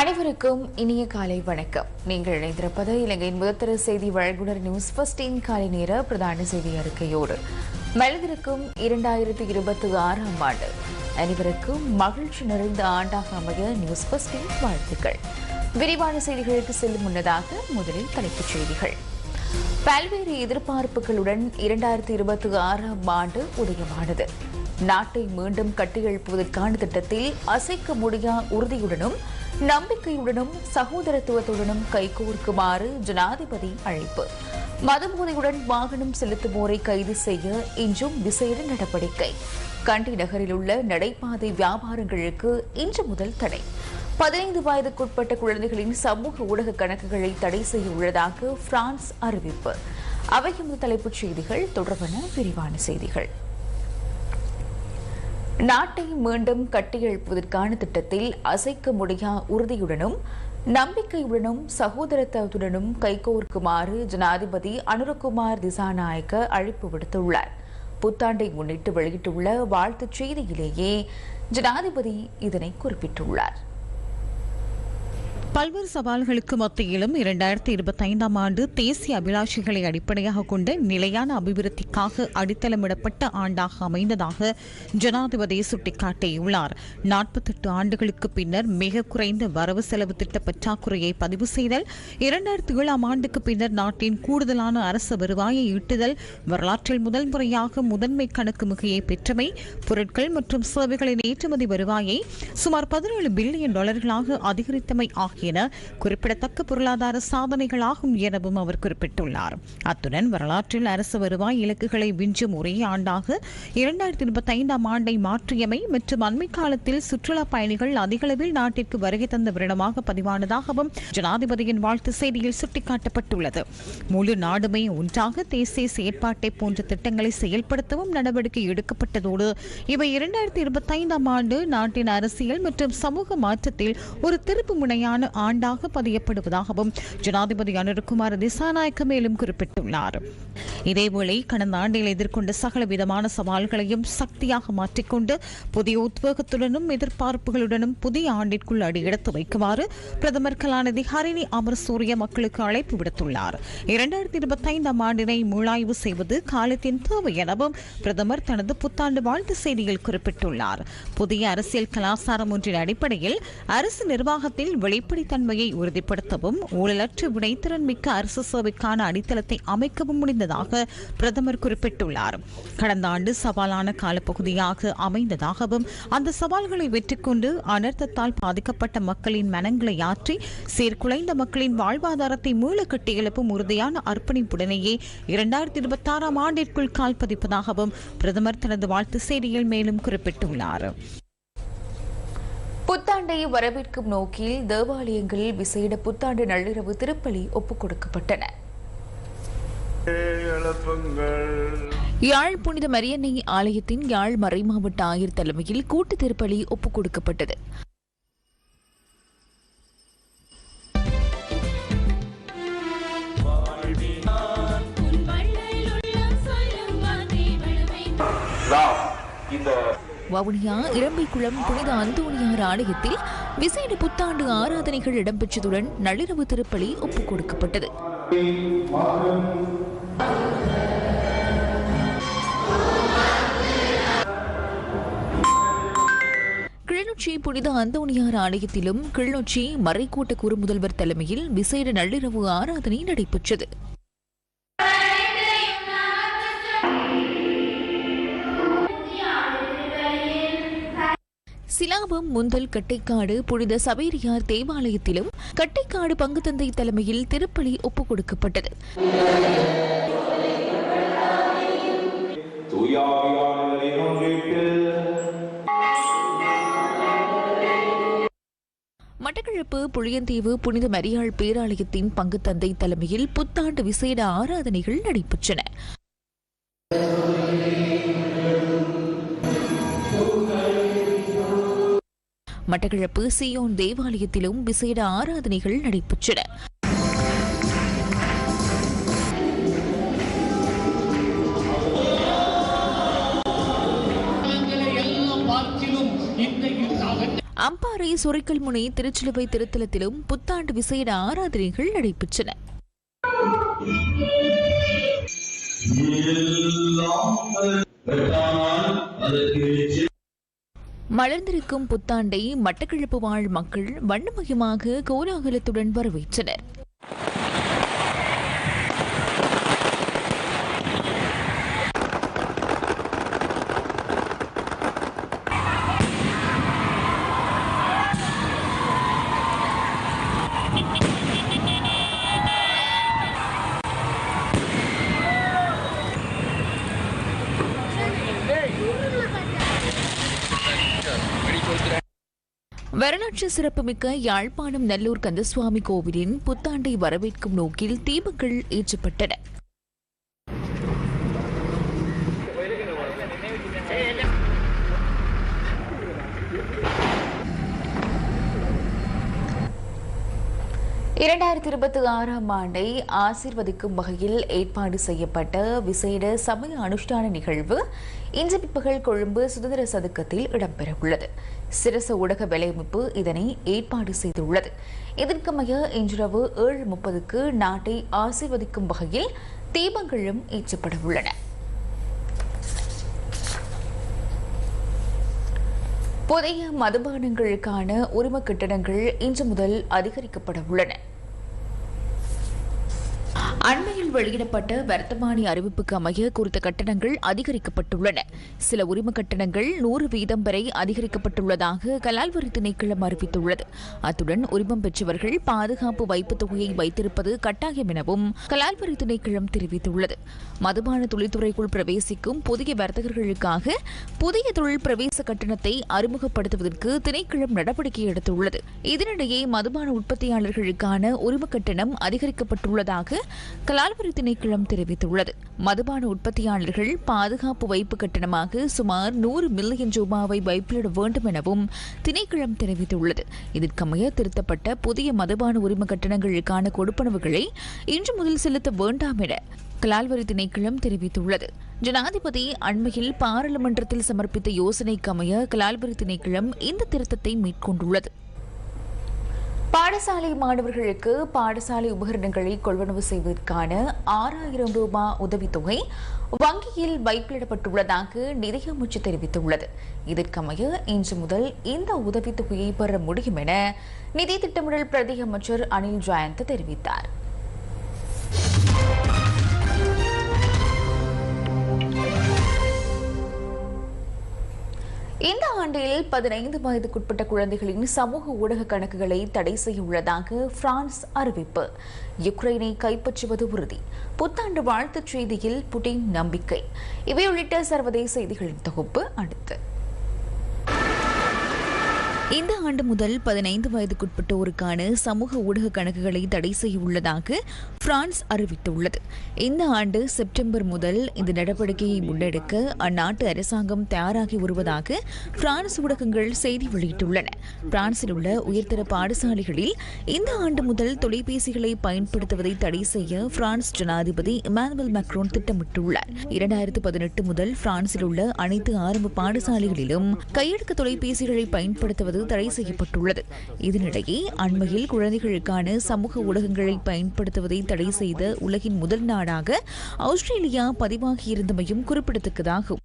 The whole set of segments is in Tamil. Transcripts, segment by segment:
அனைவருக்கும் இனிய காலை வணக்கம். நீங்கள் இணைந்திருப்பது இலங்கையின் முதத்திர செய்தி வழங்குனர் நியூஸ் பஸ்டின் காலை நேர பிரதான செய்தி அறிக்கையோடு. மனிதருக்கும் இரண்டாயிரத்தி இருபத்தி ஆறாம் ஆண்டு. அனைவருக்கும் மகிழ்ச்சி நிறைந்த ஆண்டாக அமைய நியூஸ் பஸ்டின் வாழ்த்துக்கள். விரிவான செய்திகளுக்கு செல்லும் முன்னதாக முதலில் தலைப்புச் செய்திகள். பல்வேறு எதிர்பார்ப்புகளுடன் இரண்டாயிரத்தி இருபத்தி ஆறாம் ஆண்டு உதயமானது. நாட்டை மீண்டும் கட்டியெழுப்புவதற்கான திட்டத்தில் அசைக்க முடியா உறுதியுடனும் நம்பிக்கையுடனும் சகோதரத்துவத்துடனும் கைகோர்க்குமாறு ஜனாதிபதி அழைப்பு. மதுபோதையுடன் வாகனம் செலுத்துவோரை கைது செய்ய இன்றும் விசேட நடவடிக்கை. கண்டி நகரில் உள்ள நடைபாதை வியாபாரங்களுக்கு இன்று முதல் தடை. பதினைந்து வயதுக்குட்பட்ட குழந்தைகளின் சமூக ஊடக கணக்குகளை தடை செய்ய உள்ளதாக பிரான்ஸ் அறிவிப்பு. அவையும் தலைப்புச் செய்திகள். தொடர்பான விரிவான செய்திகள். நாட்டை மீண்டும் கட்டியெழுப்புவதற்கான திட்டத்தில் அசைக்க முடியா உறுதியுடனும் நம்பிக்கையுடனும் சகோதரத்துவத்துடனும் கைகோர்க்குமாறு ஜனாதிபதி அனுரகுமார் திசாநாயக்க அழைப்பு விடுத்துள்ளார். புத்தாண்டை முன்னிட்டு வெளியிட்டுள்ள வாழ்த்துச் செய்தியிலேயே ஜனாதிபதி இதனை குறிப்பிட்டுள்ளார். பல்வேறு சவால்களுக்கு மத்தியிலும் இரண்டாயிரத்தி இருபத்தி ஐந்தாம் ஆண்டு தேசிய அபிலாஷைகளை அடிப்படையாக கொண்ட நிலையான அபிவிருத்திக்காக அடித்தளமிடப்பட்ட ஆண்டாக அமைந்ததாக ஜனாதிபதி சுட்டிக்காட்டியுள்ளார். நாற்பத்தெட்டு ஆண்டுகளுக்கு பின்னர் மிக குறைந்த வரவு செலவு திட்ட பற்றாக்குறையை பதிவு செய்தல் இரண்டாயிரத்தி ஏழாம் ஆண்டுக்கு பின்னர் நாட்டின் கூடுதலான அரசு வருவாயை ஈட்டுதல் வரலாற்றில் முதல் முறையாக முதன்மை கணக்கு மிகையை பெற்றமை பொருட்கள் மற்றும் சேவைகளின் ஏற்றுமதி வருவாயை சுமார் பதினேழு பில்லியன் டாலர்களாக அதிகரித்தமை ஆகியன குறிப்பிடத்தக்க பொருளாதார சாதனைகளாகும் எனவும் அவர் குறிப்பிட்டுள்ளார். அத்துடன் வரலாற்றில் அரசு வருவாய் இலக்குகளை விஞ்சும் ஒரே ஆண்டாக இரண்டாயிரத்தி இருபத்தி ஐந்தாம் ஆண்டை மாற்றியமை மற்றும் அண்மை காலத்தில் சுற்றுலா பயணிகள் அதிகளவில் நாட்டிற்கு வருகை தந்த வருடமாக பதிவானதாகவும் ஜனாதிபதியின் வாழ்த்து செய்தியில் சுட்டிக்காட்டப்பட்டுள்ளது. முழு நாடுமே ஒன்றாக தேசிய செயற்பாட்டை போன்ற திட்டங்களை செயல்படுத்தவும் நடவடிக்கை எடுக்கப்பட்டதோடு இவை இரண்டாயிரத்தி இருபத்தி ஐந்தாம் ஆண்டு நாட்டின் அரசியல் மற்றும் சமூக மாற்றத்தில் ஒரு திருப்பு முனையான ஆண்டாக பதியப்படுவதாகவும் ஜனாதிபதி அனுர்குமார் திசாநாயக்க மேலும் குறிப்பிட்டுள்ளார். இதேவேளை கடந்த ஆண்டில் எதிர்கொண்ட சகல விதமான சவால்களையும் சக்தியாக மாற்றிக்கொண்டு புதிய உத்வேகத்துடனும் எதிர்பார்ப்புகளுடனும் புதிய ஆண்டிற்குள் அடியெடுத்து வைக்குமாறு பிரதமர் கலாநிதி ஹரிணி அமர் சூரிய மக்களுக்கு அழைப்பு விடுத்துள்ளார். இரண்டாயிரத்தி இருபத்தி ஐந்தாம் ஆண்டினை மூளாய்வு செய்வது காலத்தின் தேவை எனவும் பிரதமர் தனது புத்தாண்டு வாழ்த்து செய்தியில் குறிப்பிட்டுள்ளார். புதிய அரசியல் கலாச்சாரம் ஒன்றின் அடிப்படையில் அரசு நிர்வாகத்தில் வெளிப்படை வெளிப்படைத்தன்மையை உறுதிப்படுத்தவும் ஊழலற்ற வினைத்திறன் மிக்க அரசு சேவைக்கான அடித்தளத்தை அமைக்கவும் முடிந்ததாக பிரதமர் குறிப்பிட்டுள்ளார். கடந்த ஆண்டு சவாலான காலப்பகுதியாக அமைந்ததாகவும் அந்த சவால்களை வெற்றி கொண்டு அனர்த்தத்தால் பாதிக்கப்பட்ட மக்களின் மனங்களை ஆற்றி சீர்குலைந்த மக்களின் வாழ்வாதாரத்தை மீள கட்டியெழுப்பும் உறுதியான அர்ப்பணிப்புடனேயே இரண்டாயிரத்தி இருபத்தி ஆறாம் ஆண்டிற்குள் கால்பதிப்பதாகவும் பிரதமர் தனது வாழ்த்து செய்தியில் மேலும் குறிப்பிட்டுள்ளார். புத்தாண்டை வரவேற்கும் நோக்கில் தேவாலயங்களில் விசேட புத்தாண்டு நள்ளிரவு திருப்பலி ஒப்புக் கொடுக்கப்பட்டன. யாழ் புனித மரியன்னை ஆலயத்தின் யாழ் மறைமாவட்ட ஆயர் தலைமையில் கூட்டு திருப்பலி ஒப்புக் கொடுக்கப்பட்டது. இந்த வவுனியா இளம்பிக்குளம் புனித அந்தோணியார் ஆலயத்தில் விசேட புத்தாண்டு ஆராதனைகள் இடம்பெற்றதுடன் நள்ளிரவு திருப்பலி ஒப்புக் கொடுக்கப்பட்டது. கிளிநொச்சி புனித அந்தோணியார் ஆலயத்திலும் கிளிநொச்சி மறைக்கோட்ட குறுமுதல்வர் தலைமையில் விசேட நள்ளிரவு ஆராதனை நடைபெற்றது. சிலாபம் முந்தல் கட்டைக்காடு புனித சபேரியார் தேவாலயத்திலும் கட்டைக்காடு பங்குத்தந்தை தலைமையில் திருப்பலி ஒப்புக் கொடுக்கப்பட்டது. மட்டக்களப்பு புளியந்தீவு புனித மரியாள் பேராலயத்தின் பங்குத்தந்தை தலைமையில் புத்தாண்டு விசேட ஆராதனைகள் நடைபெற்றன. மட்டக்களப்பு சியோன் தேவாலயத்திலும் விசேட ஆராதனைகள் நடைபெற்றன. அம்பாறை சுரைக்கல்முனை திருச்சிலுவை திருத்தலத்திலும் புத்தாண்டு விசேட ஆராதனைகள் நடைபெற்றன. மலர்ந்திருக்கும் புத்தாண்டை மட்டக்களப்பு வாழ் மக்கள் வண்ணமயமாக கோலாகலத்துடன் வரவேற்றனர். வரலாற்று சிறப்புமிக்க யாழ்ப்பாணம் நல்லூர் கந்தசுவாமி கோவிலின் புத்தாண்டை வரவேற்கும் நோக்கில் தீபங்கள் ஏற்றப்பட்டன. இரண்டாயிரத்தி இருபத்தி ஆறாம் ஆண்டை ஆசிர்வதிக்கும் வகையில் ஏற்பாடு செய்யப்பட்ட விசேட சமய அனுஷ்டான நிகழ்வு இன்று பிற்பகல் கொழும்பு சுதந்திர சதுக்கத்தில் இடம்பெறவுள்ளது. சிரச ஊடக வேலையமைப்பு இதனை ஏற்பாடு செய்துள்ளது. இதற்கமைய இன்றிரவு ஏழு முப்பதுக்கு நாட்டை ஆசிர்வதிக்கும் வகையில் தீபங்களும் ஏற்றப்பட உள்ளன புதிய மதுபானங்களுக்கான உரிம கட்டணங்கள் இன்று முதல் அதிகரிக்கப்பட உள்ளன அண்மையில் வெளியிடப்பட்ட வர்த்தமானி அறிவிப்புக்கு அமைய குறித்த கட்டணங்கள் அதிகரிக்கப்பட்டுள்ளன. சில உரிம கட்டணங்கள் நூறு வீதம் வரை அதிகரிக்கப்பட்டுள்ளதாக கலால்வரி திணைக்களம் அறிவித்துள்ளது. அத்துடன் உரிமம் பெற்றவர்கள் பாதுகாப்பு வைப்புத் தொகையை வைத்திருப்பது கட்டாயம் எனவும் கலால்வரி திணைக்களம் தெரிவித்துள்ளது. மதுபான தொழில்துறைக்குள் பிரவேசிக்கும் புதிய வர்த்தகர்களுக்காக புதிய தொழில் பிரவேச கட்டணத்தை அறிமுகப்படுத்துவதற்கு திணைக்களம் நடவடிக்கை எடுத்துள்ளது. இதனிடையே மதுபான உற்பத்தியாளர்களுக்கான உரிம கட்டணம் அதிகரிக்கப்பட்டுள்ளதாக கலால் காவிரி திணைக்களம் தெரிவித்துள்ளது. மதுபான உற்பத்தியாளர்கள் பாதுகாப்பு வைப்பு கட்டணமாக சுமார் நூறு மில்லியன் ரூபாவை வைப்பிலிட வேண்டும் எனவும் திணைக்களம் தெரிவித்துள்ளது. இதற்கமைய திருத்தப்பட்ட புதிய மதுபான உரிம கட்டணங்களுக்கான கொடுப்பனவுகளை இன்று முதல் செலுத்த வேண்டாம் என கலால்வரி திணைக்களம் தெரிவித்துள்ளது. ஜனாதிபதி அண்மையில் பாராளுமன்றத்தில் சமர்ப்பித்த யோசனைக்கமைய கலால்வரி திணைக்களம் இந்த திருத்தத்தை மேற்கொண்டுள்ளது. பாடசாலை மாணவர்களுக்கு பாடசாலை உபகரணங்களை கொள்வனவு செய்வதற்கான ஆறாயிரம் ரூபாய் உதவித்தொகை வங்கியில் வைப்பிலிடப்பட்டுள்ளதாக நிதியமைச்சு தெரிவித்துள்ளது. இதற்கமைய இன்று முதல் இந்த உதவித்தொகையை பெற முடியும் என நிதி திட்டமிடல் பிரதி அமைச்சர் அனில் ஜெயந்த் தெரிவித்தார். ஆண்டில் பதினைந்து வயதுக்குட்பட்ட குழந்தைகளின் சமூக ஊடக கணக்குகளை தடை செய்ய உள்ளதாக பிரான்ஸ் அறிவிப்பு. யுக்ரைனை கைப்பற்றுவது உறுதி. புத்தாண்டு வாழ்த்துச் செய்தியில் புட்டின் நம்பிக்கை. இவை உள்ளிட்ட சர்வதேச செய்திகளின் தொகுப்பு அடுத்து. இந்த ஆண்டு முதல் பதினைந்து வயதுக்குட்பட்டோருக்கான சமூக ஊடக கணக்குகளை தடை செய்ய உள்ளதாக பிரான்ஸ் அறிவித்துள்ளது. இந்த ஆண்டு செப்டம்பர் முதல் இந்த நடவடிக்கையை முன்னெடுக்க அந்நாட்டு அரசாங்கம் தயாராகி வருவதாக பிரான்ஸ் ஊடகங்கள் செய்தி வெளியிட்டுள்ளன. பிரான்சில் உள்ள உயர்தர பாடசாலைகளில் இந்த ஆண்டு முதல் தொலைபேசிகளை பயன்படுத்துவதை தடை செய்ய பிரான்ஸ் ஜனாதிபதி இமானுவல் மேக்ரோன் திட்டமிட்டுள்ளார். இரண்டாயிரத்து பதினெட்டு முதல் பிரான்சில் உள்ள அனைத்து ஆரம்ப பாடசாலைகளிலும் கையடக்க தொலைபேசிகளை பயன்படுத்துவது தடை செய்யப்பட்டுள்ளது இதனிடையே அண்மையில் குழந்தைகளுக்கான சமூக ஊடகங்களை பயன்படுத்துவதை தடை செய்த உலகின் முதல் நாடாக ஆஸ்திரேலியா பதிவாகியிருந்தமையும் குறிப்பிடத்தக்கதாகும்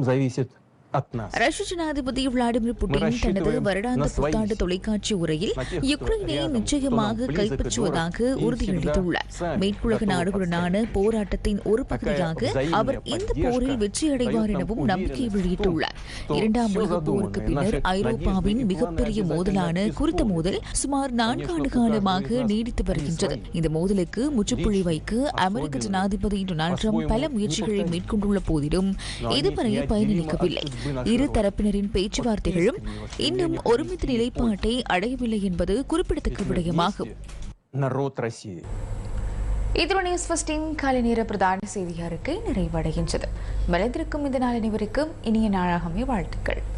зависит от нас. ரஷ்ய ஜனாதிபதி விளாடிமிர் புட்டின் தனது வருடாந்த புத்தாண்டு தொலைக்காட்சி உரையில் யுக்ரைனை நிச்சயமாக கைப்பற்றுவதாக உறுதியளித்துள்ளார். மேற்குலக நாடுகளுடனான போராட்டத்தின் ஒரு பகுதியாக அவர் இந்த போரில் வெற்றி அடைவார் எனவும் நம்பிக்கை வெளியிட்டுள்ளார். இரண்டாம் உலக போருக்கு பின்னர் ஐரோப்பாவின் மிகப்பெரிய மோதலான குறித்த மோதல் சுமார் நான்காண்டு காலமாக நீடித்து வருகின்றது. இந்த மோதலுக்கு முற்றுப்புள்ளி வைக்க அமெரிக்க ஜனாதிபதி டொனால்ட் ட்ரம்ப் பல முயற்சிகளை மேற்கொண்டுள்ள போதிலும் இதுவரை பயனளிக்கவில்லை. இரு தரப்பினரின் பேச்சுவார்த்தைகளும் இன்னும் ஒருமித்த நிலைப்பாட்டை அடையவில்லை என்பது குறிப்பிடத்தக்க விடயமாகும் இதுவரை நியூஸ் ஃபஸ்டின் காலை நேர பிரதான செய்தி அறிக்கை நிறைவடைகின்றது. மலைத்திருக்கும் இந்த நாளினைவருக்கும் இனிய நாளாகவே வாழ்த்துக்கள்.